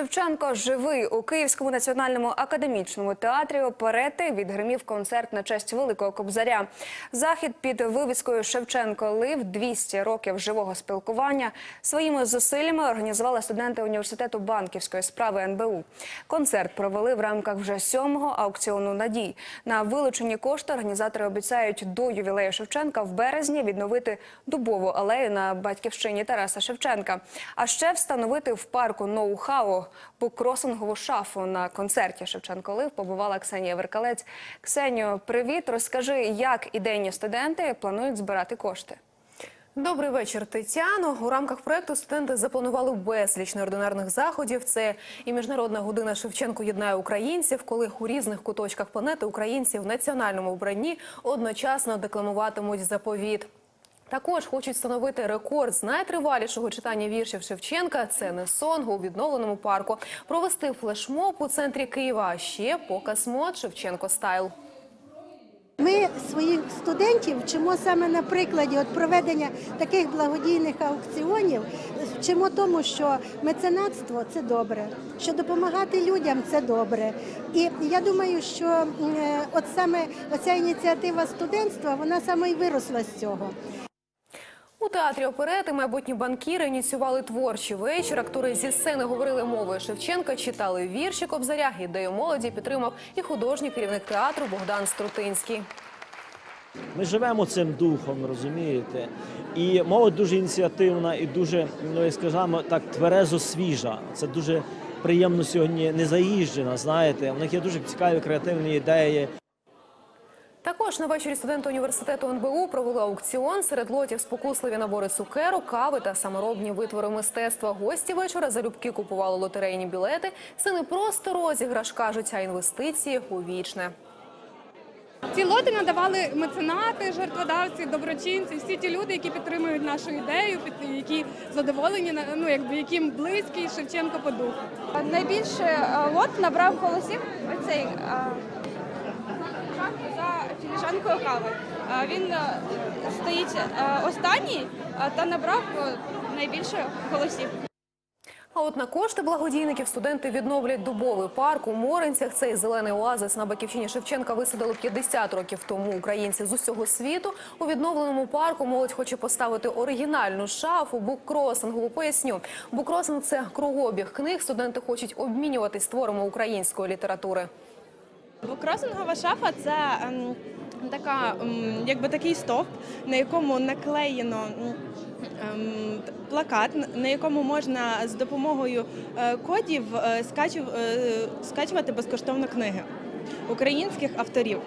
Шевченко живий у Київському національному академічному театрі оперети відгримів концерт на честь Великого Кобзаря. Захід під вивіскою Шевченко Лив 200 років живого спілкування своїми зусиллями організували студенти університету банківської справи НБУ. Концерт провели в рамках вже сьомого аукціону надій. На вилучені кошти організатори обіцяють до ювілею Шевченка в березні відновити дубову алею на батьківщині Тараса Шевченка, а ще встановити в парку ноу-хау буккросингову шафу на концерті Шевченко Лив побувала Ксенія Веркалець. Ксенію, привіт. Розкажи, як ідейні студенти планують збирати кошти. Добрий вечір, Тетяно. У рамках проекту студенти запланували безліч неординарних заходів. Це і міжнародна година Шевченко єднає українців, коли у різних куточках планети українці в національному вбранні одночасно декламуватимуть заповіт. Також хочуть встановити рекорд з найтривалішого читання віршів Шевченка. Це не сон у відновленому парку. Провести флешмоб у центрі Києва. А ще показ мод Шевченко Стайл. Ми своїх студентів вчимо саме на прикладі от проведення таких благодійних аукціонів. Вчимо тому, що меценатство це добре, що допомагати людям це добре. І я думаю, що е, от саме оця ініціатива студентства, вона саме і виросла з цього. У театрі оперети майбутні банкіри ініціювали творчий вечір. Актори зі сцени говорили мовою Шевченка, читали вірші Кобзаря. Ідею молоді підтримав і художній керівник театру Богдан Струтинський. Ми живемо цим духом, розумієте? І молодь дуже ініціативна і дуже, ну як скажемо, так тверезо свіжа. Це дуже приємно сьогодні не заїжджена, знаєте. У них є дуже цікаві креативні ідеї. Також на вечорі студенти університету НБУ провели аукціон. Серед лотів спокусливі набори цукеру, кави та саморобні витвори мистецтва. Гості вечора залюбки купували лотерейні білети. Це не просто розіграш, кажуть, а інвестиції у вічне. Ці лоти надавали меценати, жертводавці, доброчинці, всі ті люди, які підтримують нашу ідею, які задоволені, ну якби яким близький Шевченко по духу. Найбільше е, лот набрав голосів оцей філіжанкою кави. Він е, стоїть е, останній е, та набрав найбільше голосів. А от на кошти благодійників студенти відновлять дубовий парк у Моринцях. Цей зелений оазис на батьківщині Шевченка висадили 50 років тому. Українці з усього світу у відновленому парку молодь хоче поставити оригінальну шафу буккросингову. Поясню, буккросинг – це кругообіг книг. Студенти хочуть обмінюватись творами української літератури. Букросингова шафа це ем, така, якби такий стовп, на якому наклеєно ем, плакат, на якому можна з допомогою е, кодів е, е, скачувати безкоштовно книги українських авторів.